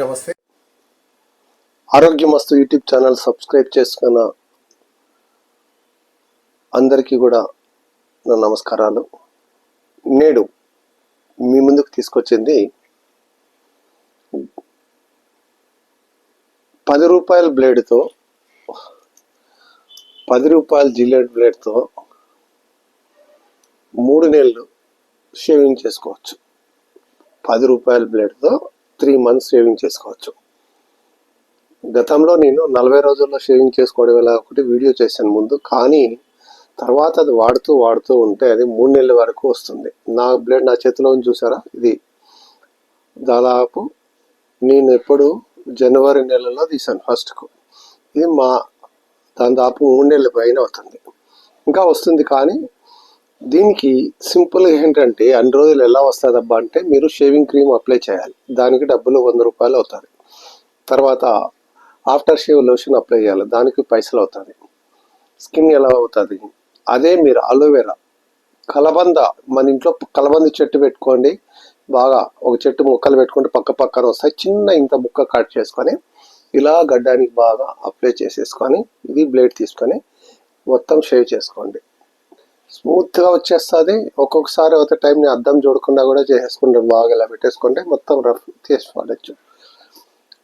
నమస్తే. ఆరోగ్యమస్తు YouTube channel subscribe చేసుకున్న అందరికీ కూడా నా నమస్కారాలు. నేడు మీ ముందుకు తీసుకొచ్చింది పది రూపాయల బ్లేడ్తో పది రూపాయల జిల్లెట్ బ్లేడ్తో మూడు నెలలు షేవింగ్ చేసుకోవచ్చు. పది రూపాయల బ్లేడ్తో త్రీ మంత్స్ షేవింగ్ చేసుకోవచ్చు. గతంలో నేను నలభై రోజుల్లో షేవింగ్ చేసుకోవడం ఎలా ఒకటి వీడియో చేశాను ముందు. కానీ తర్వాత అది వాడుతూ వాడుతూ ఉంటే అది మూడు నెలల వరకు వస్తుంది. నా బ్లేడ్ నా చేతిలో ఉంది చూసారా? ఇది దాదాపు నేను ఎప్పుడు జనవరి నెలలో తీసాను ఫస్ట్కు. ఇది మా దాదాపు మూడు నెలల పైన అవుతుంది. ఇంకా వస్తుంది కానీ దీనికి సింపుల్గా ఏంటంటే అన్ని రోజులు ఎలా వస్తుంది అబ్బా అంటే మీరు షేవింగ్ క్రీమ్ అప్లై చేయాలి. దానికి డబ్బులు వంద రూపాయలు అవుతుంది తర్వాత ఆఫ్టర్ షేవ్ లోషన్ అప్లై చేయాలి. దానికి పైసలు అవుతుంది స్కిన్ ఎలా అవుతుంది? అదే మీరు అలోవెరా. కలబంద మన ఇంట్లో కలబంద చెట్టు పెట్టుకోండి. బాగా ఒక చెట్టు ముక్కలు పెట్టుకుంటే పక్క పక్కన వస్తాయి. చిన్న ఇంత ముక్క కట్ చేసుకొని ఇలా గడ్డానికి బాగా అప్లై చేసేసుకొని ఇది బ్లేడ్ తీసుకొని మొత్తం షేవ్ చేసుకోండి. స్మూత్గా వచ్చేస్తుంది. ఒక్కొక్కసారి ఒక టైంని అద్దం చూడకుండా కూడా చేసేసుకుంటే బాగా ఇలా పెట్టేసుకుంటే మొత్తం రఫ్ చేసి పడచ్చు.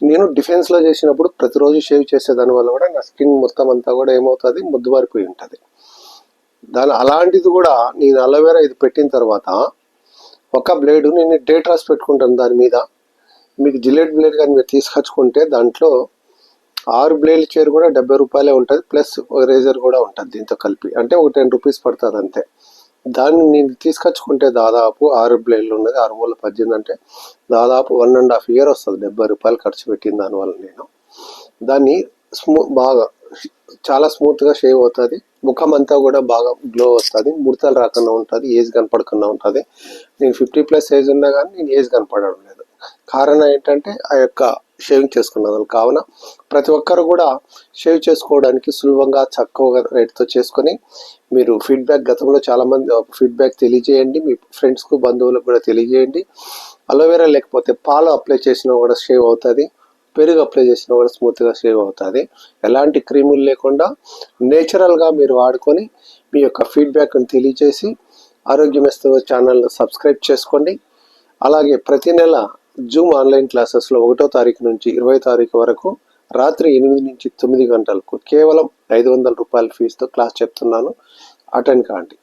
నేను డిఫెన్స్లో చేసినప్పుడు ప్రతిరోజు షేవ్ చేసేదాని వల్ల కూడా నా స్కిన్ మొత్తం అంతా కూడా ఏమవుతుంది? ముద్దుబారిపోయి ఉంటుంది. దాని అలాంటిది కూడా నేను అలోవెరా ఇది పెట్టిన తర్వాత ఒక బ్లేడు నేను డేట్రాస్ పెట్టుకుంటాను దాని మీద. మీకు జిలెట్ బ్లేడ్ కానీ మీరు తీసుకొచ్చుకుంటే దాంట్లో ఆరు బ్లేడ్ చైర్ కూడా డెబ్బై రూపాయలే ఉంటుంది ప్లస్ రేజర్ కూడా ఉంటుంది దీంతో కలిపి. అంటే ఒక టెన్ రూపీస్ పడుతుంది అంతే. దాన్ని నేను తీసుకొచ్చుకుంటే దాదాపు ఆరు బ్లేడ్లు ఉన్నది ఆరు మూల పద్దెనిమిది అంటే దాదాపు వన్ అండ్ హాఫ్ ఇయర్ వస్తుంది. డెబ్బై రూపాయలు ఖర్చు పెట్టిన దానివల్ల నేను. దాన్ని స్మూ బాగా చాలా స్మూత్గా షేవ్ అవుతుంది. ముఖం అంతా కూడా బాగా గ్లో వస్తుంది. ముడతలు రాకుండా ఉంటుంది ఏజ్ కనపడకుండా ఉంటుంది. నేను ఫిఫ్టీ ప్లస్ ఏజ్ ఉన్నా కానీ నేను ఏజ్ కనపడడం లేదు. కారణం ఏంటంటే ఆ యొక్క షేవింగ్ చేసుకున్నదాన్ని కావున ప్రతి ఒక్కరు కూడా షేవ్ చేసుకోవడానికి సులభంగా చక్కగా రేట్తో చేసుకొని మీరు ఫీడ్బ్యాక్ గతంలో చాలామంది ఫీడ్బ్యాక్ తెలియజేయండి. మీ ఫ్రెండ్స్కు బంధువులకు కూడా తెలియజేయండి. అలోవెరా లేకపోతే పాలు అప్లై చేసినా కూడా షేవ్ అవుతుంది. పెరుగు అప్లై చేసినా కూడా స్మూత్గా షేవ్ అవుతుంది. ఎలాంటి క్రీములు లేకుండా నేచురల్గా మీరు వాడుకొని మీ యొక్క ఫీడ్బ్యాక్ని తెలియజేసి ఆరోగ్యమేస్తో ఛానల్ను సబ్స్క్రైబ్ చేసుకోండి. అలాగే ప్రతి నెల జూమ్ ఆన్లైన్ క్లాసెస్లో ఒకటో తారీఖు నుంచి ఇరవై తారీఖు వరకు రాత్రి ఎనిమిది నుంచి తొమ్మిది గంటలకు కేవలం ఐదు వందల రూపాయల ఫీజుతో క్లాస్ చెప్తున్నాను. అటెండ్ కాండి.